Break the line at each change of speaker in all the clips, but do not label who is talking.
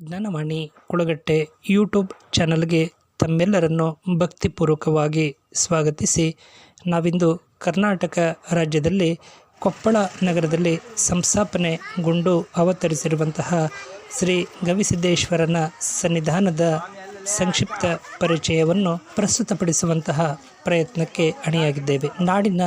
Gyan Vani, Kulagatte YouTube ಚಾನಲ್ಗೆ ತಮ್ಮೆಲ್ಲರನ್ನು ಭಕ್ತಿಪೂರ್ವಕವಾಗಿ ಸ್ವಾಗತಿಸಿ, ನಾವಿಂದು ಕರ್ನಾಟಕ ರಾಜ್ಯದಲ್ಲಿ ಕೊಪ್ಪಳ ನಗರದಲ್ಲಿ ಸಂಸ್ಥಾಪನೆಗೊಂಡು ಅವತರಿಸಿರುವಂತಹ ಶ್ರೀ ಗವಿಸಿದ್ದೇಶ್ವರನ ಸನ್ನಿಧಾನದ ಸಂಕ್ಷಿಪ್ತ ಪರಿಚಯವನ್ನು ಪ್ರಸ್ತುತಪಡಿಸುವಂತಹ ಪ್ರಯತ್ನಕ್ಕೆ ಅಣಿಯಾಗಿದ್ದೇವೆ. ನಾಡಿನ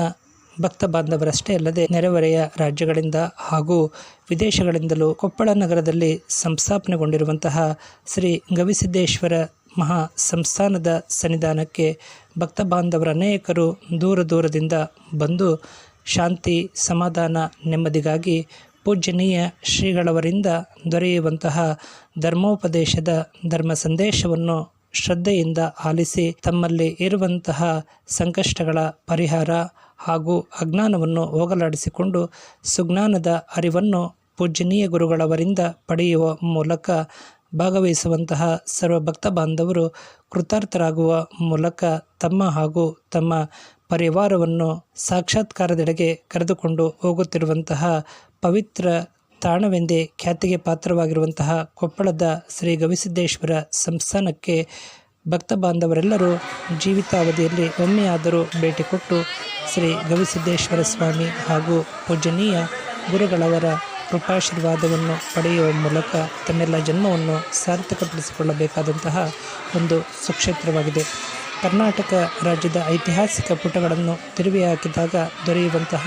ಭಕ್ತ ಬಾಂಧವರಷ್ಟೇ ಅಲ್ಲದೆ ನೆರೆಹೊರೆಯ ರಾಜ್ಯಗಳಿಂದ ಹಾಗೂ ವಿದೇಶಗಳಿಂದಲೂ ಕೊಪ್ಪಳ ನಗರದಲ್ಲಿ ಸಂಸ್ಥಾಪನೆಗೊಂಡಿರುವಂತಹ ಶ್ರೀ ಗವಿಸಿದ್ದೇಶ್ವರ ಮಹಾ ಸಂಸ್ಥಾನದ ಸನ್ನಿಧಾನಕ್ಕೆ ಭಕ್ತ ಬಾಂಧವರ ಅನೇಕರು ದೂರ ದೂರದಿಂದ ಬಂದು ಶಾಂತಿ, ಸಮಾಧಾನ, ನೆಮ್ಮದಿಗಾಗಿ ಪೂಜ್ಯನೀಯ ಶ್ರೀಗಳವರಿಂದ ದೊರೆಯುವಂತಹ ಧರ್ಮೋಪದೇಶದ ಧರ್ಮ ಸಂದೇಶವನ್ನು ಶ್ರದ್ಧೆಯಿಂದ ಆಲಿಸಿ ತಮ್ಮಲ್ಲಿ ಇರುವಂತಹ ಸಂಕಷ್ಟಗಳ ಪರಿಹಾರ ಹಾಗೂ ಅಜ್ಞಾನವನ್ನು ಹೋಗಲಾಡಿಸಿಕೊಂಡು ಸುಜ್ಞಾನದ ಅರಿವನ್ನು ಪೂಜ್ಯನೀಯ ಗುರುಗಳವರಿಂದ ಪಡೆಯುವ ಮೂಲಕ ಭಾಗವಹಿಸುವಂತಹ ಸರ್ವ ಭಕ್ತ ಬಾಂಧವರು ಕೃತಾರ್ಥರಾಗುವ ಮೂಲಕ ತಮ್ಮ ಹಾಗೂ ತಮ್ಮ ಪರಿವಾರವನ್ನು ಸಾಕ್ಷಾತ್ಕಾರದೆಡೆಗೆ ಕರೆದುಕೊಂಡು ಹೋಗುತ್ತಿರುವಂತಹ ಪವಿತ್ರ ತಾಣವೆಂದೇ ಖ್ಯಾತಿಗೆ ಪಾತ್ರವಾಗಿರುವಂತಹ ಕೊಪ್ಪಳದ ಶ್ರೀ ಗವಿಸಿದ್ದೇಶ್ವರ ಸಂಸ್ಥಾನಕ್ಕೆ ಭಕ್ತ ಬಾಂಧವರೆಲ್ಲರೂ ಜೀವಿತಾವಧಿಯಲ್ಲಿ ಒಮ್ಮೆಯಾದರೂ ಭೇಟಿ ಕೊಟ್ಟು ಶ್ರೀ ಗವಿಸಿದ್ದೇಶ್ವರ ಸ್ವಾಮಿ ಹಾಗೂ ಪೂಜನೀಯ ಗುರುಗಳವರ ಕೃಪಾಶೀರ್ವಾದವನ್ನು ಪಡೆಯುವ ಮೂಲಕ ತನ್ನೆಲ್ಲ ಜನ್ಮವನ್ನು ಸಾರ್ಥಕಪಡಿಸಿಕೊಳ್ಳಬೇಕಾದಂತಹ ಒಂದು ಸುಕ್ಷೇತ್ರವಾಗಿದೆ. ಕರ್ನಾಟಕ ರಾಜ್ಯದ ಐತಿಹಾಸಿಕ ಪುಟಗಳನ್ನು ತಿರುವಿ ಹಾಕಿದಾಗ ದೊರೆಯುವಂತಹ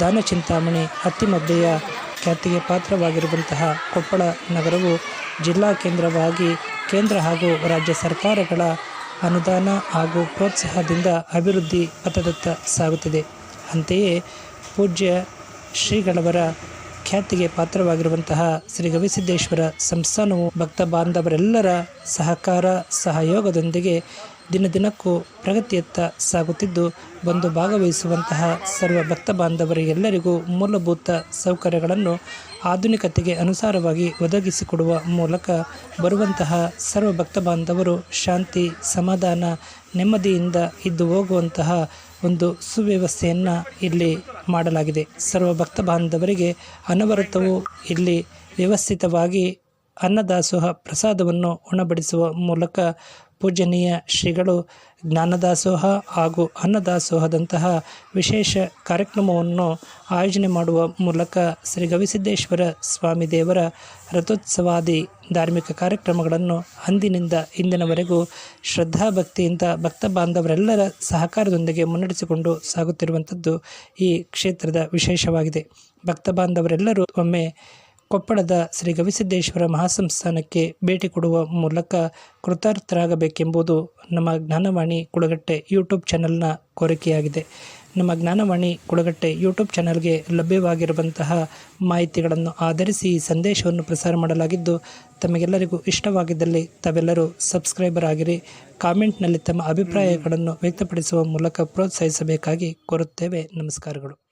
ದಾನಚಿಂತಾಮಣಿ ಅತಿಮದ್ದೆಯ ಖ್ಯಾತಿಗೆ ಪಾತ್ರವಾಗಿರುವಂತಹ ಕೊಪ್ಪಳ ನಗರವು ಜಿಲ್ಲಾ ಕೇಂದ್ರವಾಗಿ ಕೇಂದ್ರ ಹಾಗೂ ರಾಜ್ಯ ಸರ್ಕಾರಗಳ ಅನುದಾನ ಹಾಗೂ ಪ್ರೋತ್ಸಾಹದಿಂದ ಅಭಿವೃದ್ಧಿ ಪಥದತ್ತ ಸಾಗುತ್ತಿದೆ. ಅಂತೆಯೇ ಪೂಜ್ಯ ಶ್ರೀಗಳವರ ಖ್ಯಾತಿಗೆ ಪಾತ್ರವಾಗಿರುವಂತಹ ಶ್ರೀ ಗವಿಸಿದ್ದೇಶ್ವರ ಸಂಸ್ಥಾನವು ಭಕ್ತ ಬಾಂಧವರೆಲ್ಲರ ಸಹಕಾರ ಸಹಯೋಗದೊಂದಿಗೆ ದಿನ ದಿನಕ್ಕೂ ಪ್ರಗತಿಯತ್ತ ಸಾಗುತ್ತಿದ್ದು, ಬಂದು ಭಾಗವಹಿಸುವಂತಹ ಸರ್ವ ಭಕ್ತ ಬಾಂಧವರಿಗೆಲ್ಲರಿಗೂ ಮೂಲಭೂತ ಸೌಕರ್ಯಗಳನ್ನು ಆಧುನಿಕತೆಗೆ ಅನುಸಾರವಾಗಿ ಒದಗಿಸಿಕೊಡುವ ಮೂಲಕ ಬರುವಂತಹ ಸರ್ವ ಭಕ್ತ ಬಾಂಧವರು ಶಾಂತಿ, ಸಮಾಧಾನ, ನೆಮ್ಮದಿಯಿಂದ ಇದ್ದು ಹೋಗುವಂತಹ ಒಂದು ಸುವ್ಯವಸ್ಥೆಯನ್ನು ಇಲ್ಲಿ ಮಾಡಲಾಗಿದೆ. ಸರ್ವ ಭಕ್ತ ಬಾಂಧವರಿಗೆ ಅನವರತವು ಇಲ್ಲಿ ವ್ಯವಸ್ಥಿತವಾಗಿ ಅನ್ನದಾಸೋಹ ಪ್ರಸಾದವನ್ನು ಉಣಬಡಿಸುವ ಮೂಲಕ ಪೂಜನೀಯ ಶ್ರೀಗಳು ಜ್ಞಾನದಾಸೋಹ ಹಾಗೂ ಅನ್ನದಾಸೋಹದಂತಹ ವಿಶೇಷ ಕಾರ್ಯಕ್ರಮವನ್ನು ಆಯೋಜನೆ ಮಾಡುವ ಮೂಲಕ ಶ್ರೀ ಗವಿಸಿದ್ದೇಶ್ವರ ಸ್ವಾಮಿ ದೇವರ ರಥೋತ್ಸವಾದಿ ಧಾರ್ಮಿಕ ಕಾರ್ಯಕ್ರಮಗಳನ್ನು ಅಂದಿನಿಂದ ಇಂದಿನವರೆಗೂ ಶ್ರದ್ಧಾಭಕ್ತಿಯಿಂದ ಭಕ್ತ ಬಾಂಧವರೆಲ್ಲರ ಸಹಕಾರದೊಂದಿಗೆ ಮುನ್ನಡೆಸಿಕೊಂಡು ಸಾಗುತ್ತಿರುವಂಥದ್ದು ಈ ಕ್ಷೇತ್ರದ ವಿಶೇಷವಾಗಿದೆ. ಭಕ್ತ ಬಾಂಧವರೆಲ್ಲರೂ ಒಮ್ಮೆ ಕೊಪ್ಪಳದ ಶ್ರೀ ಗವಿಸಿದ್ದೇಶ್ವರ ಮಹಾಸಂಸ್ಥಾನಕ್ಕೆ ಭೇಟಿ ಕೊಡುವ ಮೂಲಕ ಕೃತಾರ್ಥರಾಗಬೇಕೆಂಬುದು ನಮ್ಮ ಜ್ಞಾನವಾಣಿ ಕುಳಗಟ್ಟೆ ಯೂಟ್ಯೂಬ್ ಚಾನಲ್ನ ಕೋರಿಕೆಯಾಗಿದೆ. ನಮ್ಮ ಜ್ಞಾನವಾಣಿ ಕುಳಗಟ್ಟೆ ಯೂಟ್ಯೂಬ್ ಚಾನಲ್ಗೆ ಲಭ್ಯವಾಗಿರುವಂತಹ ಮಾಹಿತಿಗಳನ್ನು ಆಧರಿಸಿ ಈ ಸಂದೇಶವನ್ನು ಪ್ರಸಾರ ಮಾಡಲಾಗಿದ್ದು, ತಮಗೆಲ್ಲರಿಗೂ ಇಷ್ಟವಾಗಿದ್ದಲ್ಲಿ ತಾವೆಲ್ಲರೂ ಸಬ್ಸ್ಕ್ರೈಬರ್ ಆಗಿರಿ, ಕಾಮೆಂಟ್ನಲ್ಲಿ ತಮ್ಮ ಅಭಿಪ್ರಾಯಗಳನ್ನು ವ್ಯಕ್ತಪಡಿಸುವ ಮೂಲಕ ಪ್ರೋತ್ಸಾಹಿಸಬೇಕಾಗಿ ಕೋರುತ್ತೇವೆ. ನಮಸ್ಕಾರಗಳು.